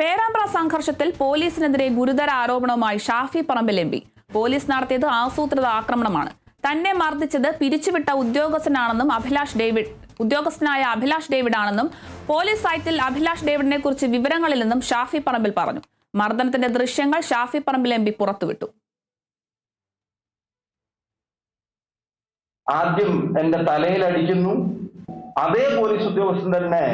പേരാമ്പ്ര സംഘർഷത്തിൽ പോലീസിനെതിരെ ഗുരുതര ആരോപണവുമായി Shafi Parambil M P. Police നടത്തിയത് ആസൂത്രിത ആക്രമണമാണ്. തന്നെ മർദ്ദിച്ചത് പിരിച്ചുവിട്ട ഉദ്യോഗസ്ഥനാണെന്നും അഭിലാഷ് ഡേവിഡ് ഉദ്യോഗസ്ഥനായ അഭിലാഷ് ഡേവിഡ് ആണെന്നും പോലീസ് സൈറ്റിൽ അഭിലാഷ് ഡേവിഡിനെ കുറിച്ച് വിവരങ്ങളില്ലെന്നും ഷാഫി പറമ്പിൽ പറഞ്ഞു. മർദ്ദനത്തിന്റെ ദൃശ്യങ്ങൾ ഷാഫി പറമ്പിൽ എം പി പുറത്തുവിട്ടു. ആദ്യം എന്റെ തലയിൽ അടിക്കുന്നു. അതേ പോലീസ് ഉദ്യോഗസ്ഥൻ തന്നെ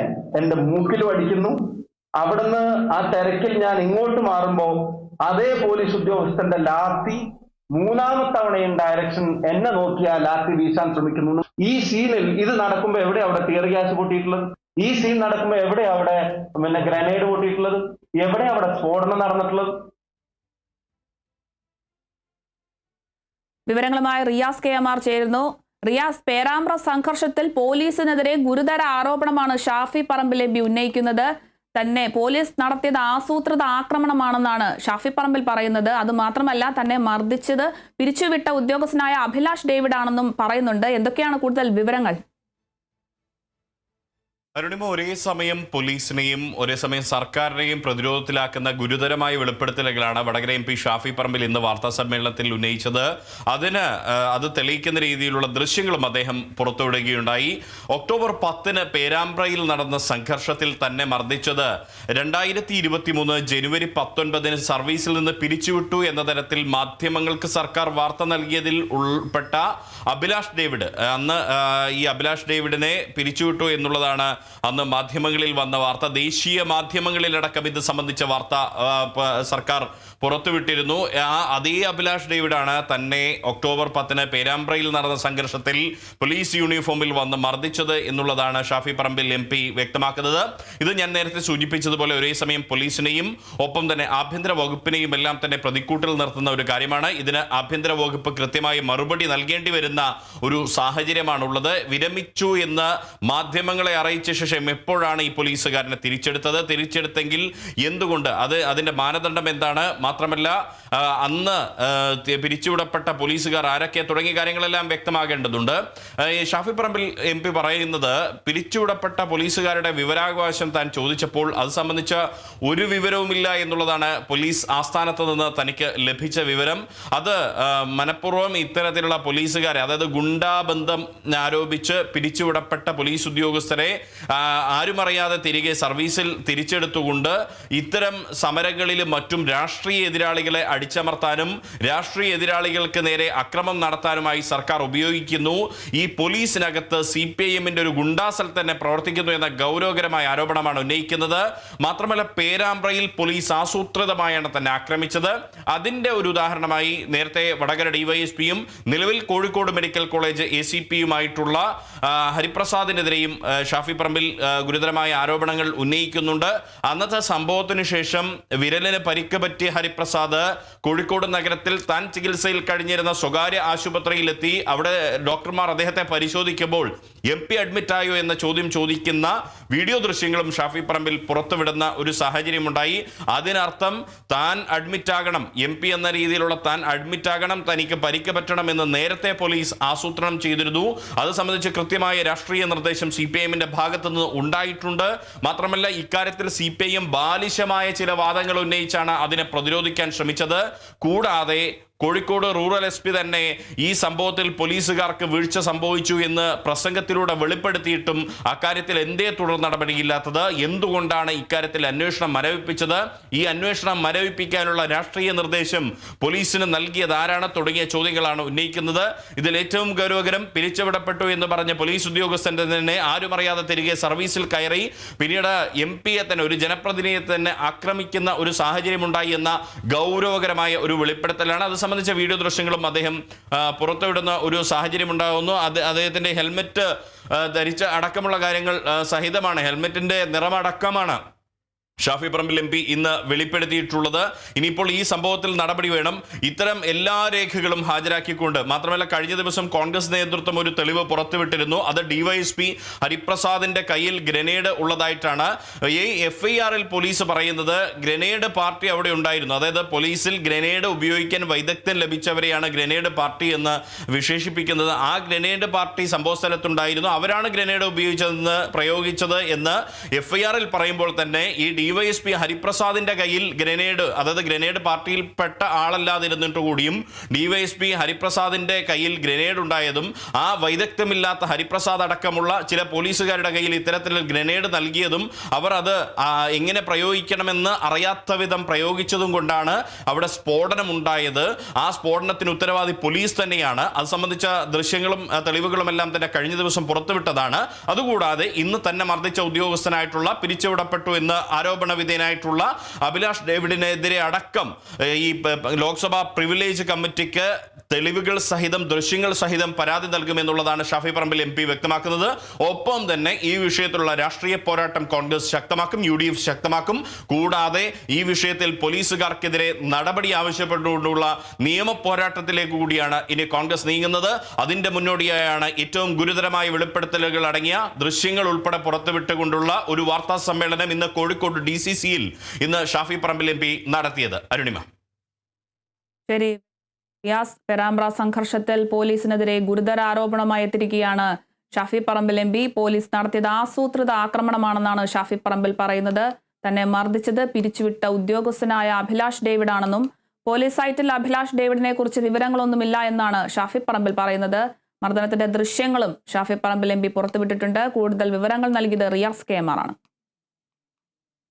എന്റെ മൂക്കിലും അടിക്കുന്നു. അവിടുന്ന് ആ തിരക്കിൽ ഞാൻ ഇങ്ങോട്ട് മാറുമ്പോൾ അതേ പോലീസ് ഉദ്യോഗസ്ഥന്റെ ലാത്തി മൂന്നാമത്തവണയും ഡയറക്ഷൻ എന്നെ നോക്കി ആ ലാത്തി വീശാൻ ശ്രമിക്കുന്നു. ഈ സീനിൽ ഇത് നടക്കുമ്പോൾ എവിടെ അവിടെ തിയർ ഗ്യാസ് പൊട്ടിയിട്ടുള്ളത്? ഈ സീൻ നടക്കുമ്പോൾ എവിടെ അവിടെ പിന്നെ ഗ്രനേഡ് പൊട്ടിയിട്ടുള്ളത്? എവിടെ അവിടെ സ്ഫോടനം നടന്നിട്ടുള്ളത്? വിവരങ്ങളുമായി റിയാസ് കെ എം ആർ ചേരുന്നു. റിയാസ് പേരാമ്പ്ര സംഘർഷത്തിൽ പോലീസിനെതിരെ ഗുരുതര ആരോപണമാണ് ഷാഫി പറമ്പിൽ എം ഉന്നയിക്കുന്നത്. തന്നെ പോലീസ് നടത്തിയത് ആസൂത്രിത ആക്രമണമാണെന്നാണ് ഷാഫി പറമ്പിൽ പറയുന്നത്. അത് മാത്രമല്ല തന്നെ മർദ്ദിച്ചത് പിരിച്ചുവിട്ട ഉദ്യോഗസ്ഥനായ അഭിലാഷ് ഡേവിഡ് ആണെന്നും പറയുന്നുണ്ട്. എന്തൊക്കെയാണ് കൂടുതൽ വിവരങ്ങൾ? അരുണിമ ഒരേ സമയം പോലീസിനെയും ഒരേ സമയം സർക്കാരിനെയും പ്രതിരോധത്തിലാക്കുന്ന ഗുരുതരമായ വെളിപ്പെടുത്തലുകളാണ് വടകര എം പി ഷാഫി പറമ്പിൽ ഇന്ന് വാർത്താ സമ്മേളനത്തിൽ ഉന്നയിച്ചത്. അതിന് അത് തെളിയിക്കുന്ന രീതിയിലുള്ള ദൃശ്യങ്ങളും അദ്ദേഹം പുറത്തുവിടുകയുണ്ടായി. ഒക്ടോബർ പത്തിന് പേരാമ്പ്രയിൽ നടന്ന സംഘർഷത്തിൽ തന്നെ മർദ്ദിച്ചത് രണ്ടായിരത്തി ഇരുപത്തി മൂന്ന് ജനുവരി പത്തൊൻപതിന് സർവീസിൽ നിന്ന് പിരിച്ചുവിട്ടു എന്ന തരത്തിൽ മാധ്യമങ്ങൾക്ക് സർക്കാർ വാർത്ത നൽകിയതിൽ ഉൾപ്പെട്ട അഭിലാഷ് ഡേവിഡ് അന്ന് ഈ അഭിലാഷ് ഡേവിഡിനെ പിരിച്ചുവിട്ടു എന്നുള്ളതാണ് അന്ന് മാധ്യമങ്ങളിൽ വന്ന വാർത്ത ദേശീയ മാധ്യമങ്ങളിലടക്കം ഇത് സംബന്ധിച്ച വാർത്ത സർക്കാർ പുറത്തുവിട്ടിരുന്നു. ആ അതേ അഭിലാഷ് ഡേവിഡാണ് തന്നെ ഒക്ടോബർ പത്തിന് പേരാമ്പ്രയിൽ നടന്ന സംഘർഷത്തിൽ പോലീസ് യൂണിഫോമിൽ വന്ന് മർദ്ദിച്ചത് എന്നുള്ളതാണ് ഷാഫി പറമ്പിൽ എം പി വ്യക്തമാക്കുന്നത്. ഇത് ഞാൻ നേരത്തെ സൂചിപ്പിച്ചതുപോലെ ഒരേ സമയം പോലീസിനെയും ഒപ്പം തന്നെ ആഭ്യന്തര വകുപ്പിനെയും എല്ലാം തന്നെ പ്രതിക്കൂട്ടിൽ നിർത്തുന്ന ഒരു കാര്യമാണ്. ഇതിന് ആഭ്യന്തര വകുപ്പ് കൃത്യമായി മറുപടി നൽകേണ്ടി വരുന്ന ഒരു സാഹചര്യമാണുള്ളത്. വിരമിച്ചു എന്ന് മാധ്യമങ്ങളെ അറിയിച്ച ശേഷം എപ്പോഴാണ് ഈ പോലീസുകാരനെ തിരിച്ചെടുത്തത്? തിരിച്ചെടുത്തെങ്കിൽ എന്തുകൊണ്ട്? അത് അതിന്റെ മാനദണ്ഡം എന്താണ്? മാത്രമല്ല അന്ന് പിരിച്ചുവിടപ്പെട്ട പോലീസുകാർ ആരൊക്കെ തുടങ്ങിയ കാര്യങ്ങളെല്ലാം വ്യക്തമാകേണ്ടതുണ്ട്. ഷാഫി പറമ്പിൽ എം പി പറയുന്നത് പിരിച്ചുവിടപ്പെട്ട പോലീസുകാരുടെ വിവരാവകാശം താൻ ചോദിച്ചപ്പോൾ അത് സംബന്ധിച്ച ഒരു വിവരവുമില്ല എന്നുള്ളതാണ് പോലീസ് ആസ്ഥാനത്ത് നിന്ന് തനിക്ക് ലഭിച്ച വിവരം. അത് മനഃപൂർവം ഇത്തരത്തിലുള്ള പോലീസുകാരെ അതായത് ഗുണ്ടാബന്ധം ആരോപിച്ച് പിരിച്ചുവിടപ്പെട്ട പോലീസ് ഉദ്യോഗസ്ഥരെ ആരുമറിയാതെ തിരികെ സർവീസിൽ തിരിച്ചെടുത്തുകൊണ്ട് ഇത്തരം സമരങ്ങളിലും മറ്റും രാഷ്ട്രീയ എതിരാളികളെ അടിച്ചമർത്താനും രാഷ്ട്രീയ എതിരാളികൾക്ക് നേരെ അക്രമം നടത്താനുമായി സർക്കാർ ഉപയോഗിക്കുന്നു. ഈ പോലീസിനകത്ത് സി പി ഒരു ഗുണ്ടാസൽ തന്നെ പ്രവർത്തിക്കുന്നു എന്ന ഗൗരവകരമായ ആരോപണമാണ് ഉന്നയിക്കുന്നത്. മാത്രമല്ല പേരാമ്പ്രയിൽ പോലീസ് ആസൂത്രിതമായാണ് തന്നെ ആക്രമിച്ചത്. അതിന്റെ ഒരു ഉദാഹരണമായി നേരത്തെ വടകര ഡിവൈഎസ്പിയും നിലവിൽ Kozhikode medical college A C പിയുമായിട്ടുള്ള ഹരിപ്രസാദിനെതിരെയും ഷാഫി പറമ്പിൽ ഗുരുതരമായ ആരോപണങ്ങൾ ഉന്നയിക്കുന്നുണ്ട്. അന്നത്തെ സംഭവത്തിനു ശേഷം വിരലിന് പരിക്ക് പറ്റിയ ഹരിപ്രസാദ് കോഴിക്കോട് നഗരത്തിൽ താൻ ചികിത്സയിൽ കഴിഞ്ഞിരുന്ന സ്വകാര്യ ആശുപത്രിയിലെത്തി. അവിടെ ഡോക്ടർമാർ അദ്ദേഹത്തെ പരിശോധിക്കുമ്പോൾ എം പി അഡ്മിറ്റായോ എന്ന ചോദ്യം ചോദിക്കുന്ന വീഡിയോ ദൃശ്യങ്ങളും ഷാഫി പറമ്പിൽ പുറത്തുവിടുന്ന ഒരു സാഹചര്യമുണ്ടായി. അതിനർത്ഥം താൻ അഡ്മിറ്റാകണം എം പി എന്ന രീതിയിലുള്ള താൻ അഡ്മിറ്റാകണം തനിക്ക് പരിക്ക് പറ്റണം എന്ന് നേരത്തെ പോലീസ് ആസൂത്രണം ചെയ്തിരുന്നു. അത് സംബന്ധിച്ച് കൃത്യമായ രാഷ്ട്രീയ നിർദ്ദേശം സി പി എമ്മിന്റെ ഭാഗത്തു നിന്ന് ഉണ്ടായിട്ടുണ്ട്. മാത്രമല്ല ഇക്കാര്യത്തിൽ സി പി ബാലിശമായ ചില വാദങ്ങൾ ഉന്നയിച്ചാണ് അതിനെ പ്രതിരോധിക്കാൻ ശ്രമിച്ചത്. കൂടാതെ കോഴിക്കോട് റൂറൽ എസ് പി തന്നെ ഈ സംഭവത്തിൽ പോലീസുകാർക്ക് വീഴ്ച സംഭവിച്ചു എന്ന് പ്രസംഗത്തിലൂടെ വെളിപ്പെടുത്തിയിട്ടും അക്കാര്യത്തിൽ എന്തേ തുടർ നടപടിയില്ലാത്തത്? എന്തുകൊണ്ടാണ് ഇക്കാര്യത്തിൽ അന്വേഷണം മരവിപ്പിച്ചത്? ഈ അന്വേഷണം മരവിപ്പിക്കാനുള്ള രാഷ്ട്രീയ നിർദ്ദേശം പോലീസിന് നൽകിയത് ആരാണ്? തുടങ്ങിയ ചോദ്യങ്ങളാണ് ഉന്നയിക്കുന്നത്. ഇതിൽ ഏറ്റവും ഗൗരവകരം പിരിച്ചുവിടപ്പെട്ടു എന്ന് പറഞ്ഞ പോലീസ് ഉദ്യോഗസ്ഥന്റെ തന്നെ ആരും അറിയാതെ തിരികെ സർവീസിൽ കയറി. പിന്നീട് എം പിയെ തന്നെ ഒരു ജനപ്രതിനിധിയെ തന്നെ ആക്രമിക്കുന്ന ഒരു സാഹചര്യമുണ്ടായി എന്ന ഗൗരവകരമായ ഒരു വെളിപ്പെടുത്തലാണ്. അത് സംബന്ധിച്ച വീഡിയോ ദൃശ്യങ്ങളും അദ്ദേഹം പുറത്തുവിടുന്ന ഒരു സാഹചര്യം ഉണ്ടാകുന്നു. അത് അദ്ദേഹത്തിന്റെ ഹെൽമെറ്റ് ധരിച്ച അടക്കമുള്ള കാര്യങ്ങൾ സഹിതമാണ്. ഹെൽമെറ്റിന്റെ നിറമടക്കമാണ്. ഷാഫി പറമ്പിൽ എം പി ഇന്ന് വെളിപ്പെടുത്തിയിട്ടുള്ളത്. ഇനിയിപ്പോൾ ഈ സംഭവത്തിൽ നടപടി വേണം. ഇത്തരം എല്ലാ രേഖകളും ഹാജരാക്കിക്കൊണ്ട് മാത്രമല്ല കഴിഞ്ഞ ദിവസം കോൺഗ്രസ് നേതൃത്വം ഒരു തെളിവ് പുറത്തുവിട്ടിരുന്നു. അത് ഡിവൈഎസ്പി ഹരിപ്രസാദിന്റെ കയ്യിൽ ഗ്രനേഡ് ഉള്ളതായിട്ടാണ്. ഈ എഫ് പോലീസ് പറയുന്നത് ഗ്രനേഡ് പാർട്ടി അവിടെ ഉണ്ടായിരുന്നു. അതായത് പോലീസിൽ ഗ്രനേഡ് ഉപയോഗിക്കാൻ വൈദഗ്ധ്യം ലഭിച്ചവരെയാണ് ഗ്രനേഡ് പാർട്ടി എന്ന് വിശേഷിപ്പിക്കുന്നത്. ആ ഗ്രനേഡ് പാർട്ടി സംഭവ സ്ഥലത്തുണ്ടായിരുന്നു അവരാണ് ഗ്രനേഡ് ഉപയോഗിച്ചതെന്ന് പ്രയോഗിച്ചത് എന്ന് എഫ് പറയുമ്പോൾ തന്നെ ഈ ഡിവൈഎസ്പി ഹരിപ്രസാദിന്റെ കയ്യിൽ ഗ്രനേഡ് അതായത് ഗ്രനേഡ് പാർട്ടിയിൽപ്പെട്ട ആളല്ലാതിരുന്നിട്ട് കൂടിയും ഡിവൈഎസ്പി ഹരിപ്രസാദിന്റെ കയ്യിൽ ഗ്രനേഡ് ഉണ്ടായതും ആ വൈദഗ്ധ്യമില്ലാത്ത ഹരിപ്രസാദ് അടക്കമുള്ള ചില പോലീസുകാരുടെ കയ്യിൽ ഇത്തരത്തിൽ ഗ്രനേഡ് നൽകിയതും അവർ അത് എങ്ങനെ പ്രയോഗിക്കണമെന്ന് അറിയാത്ത വിധം പ്രയോഗിച്ചതും കൊണ്ടാണ് അവിടെ സ്ഫോടനം ഉണ്ടായത് ആ സ്ഫോടനത്തിന് ഉത്തരവാദി പോലീസ് തന്നെയാണ്. അത് സംബന്ധിച്ച ദൃശ്യങ്ങളും തെളിവുകളും എല്ലാം തന്നെ കഴിഞ്ഞ ദിവസം പുറത്തുവിട്ടതാണ്. അതുകൂടാതെ ഇന്ന് തന്നെ മർദ്ദിച്ച ഉദ്യോഗസ്ഥനായിട്ടുള്ള പിരിച്ചുവിടപ്പെട്ടു എന്ന് ആരോപണ വിധേയനായിട്ടുള്ള അഭിലാഷ് ഡേവിഡിനെതിരെ അടക്കം ഈ ലോക്സഭാ പ്രിവിലേജ് കമ്മിറ്റിക്ക് തെളിവുകൾ സഹിതം ദൃശ്യങ്ങൾ സഹിതം പരാതി നൽകുമെന്നുള്ളതാണ് ഷാഫി പറമ്പിൽ എം വ്യക്തമാക്കുന്നത്. ഒപ്പം തന്നെ ഈ വിഷയത്തിലുള്ള രാഷ്ട്രീയ പോരാട്ടം കോൺഗ്രസ് ശക്തമാക്കും യു ശക്തമാക്കും. കൂടാതെ ഈ വിഷയത്തിൽ പോലീസുകാർക്കെതിരെ നടപടി ആവശ്യപ്പെട്ടുകൊണ്ടുള്ള നിയമ പോരാട്ടത്തിലേക്ക് കൂടിയാണ് ഇനി കോൺഗ്രസ് നീങ്ങുന്നത്. അതിന്റെ മുന്നോടിയായാണ് ഏറ്റവും ഗുരുതരമായ വെളിപ്പെടുത്തലുകൾ അടങ്ങിയ ദൃശ്യങ്ങൾ ഉൾപ്പെടെ പുറത്തുവിട്ടുകൊണ്ടുള്ള ഒരു വാർത്താ സമ്മേളനം ഇന്ന് കോഴിക്കോട് ഡി സി സിയിൽ ഇന്ന് ഷാഫി പറമ്പിൽ എം പി നടത്തിയത്. അരുണിമ. ശരി. റിയാസ് പെരാമ്പ്ര സംഘർഷത്തിൽ പോലീസിനെതിരെ ഗുരുതര ആരോപണമായി എത്തിരിക്കുകയാണ് Shafi Parambil M P police നടത്തിയത് ആസൂത്രിത ആക്രമണമാണെന്നാണ് ഷാഫി പറമ്പിൽ പറയുന്നത്. തന്നെ മർദ്ദിച്ചത് പിരിച്ചുവിട്ട ഉദ്യോഗസ്ഥനായ അഭിലാഷ് ഡേവിഡ് ആണെന്നും പോലീസ് സൈറ്റിൽ അഭിലാഷ് ഡേവിഡിനെ കുറിച്ച് വിവരങ്ങളൊന്നുമില്ല എന്നാണ് ഷാഫി പറമ്പിൽ പറയുന്നത്. മർദ്ദനത്തിന്റെ ദൃശ്യങ്ങളും ഷാഫി പറമ്പിൽ എം പി പുറത്തുവിട്ടിട്ടുണ്ട്. കൂടുതൽ വിവരങ്ങൾ നൽകിയത് റിയാസ് കെ ആണ്.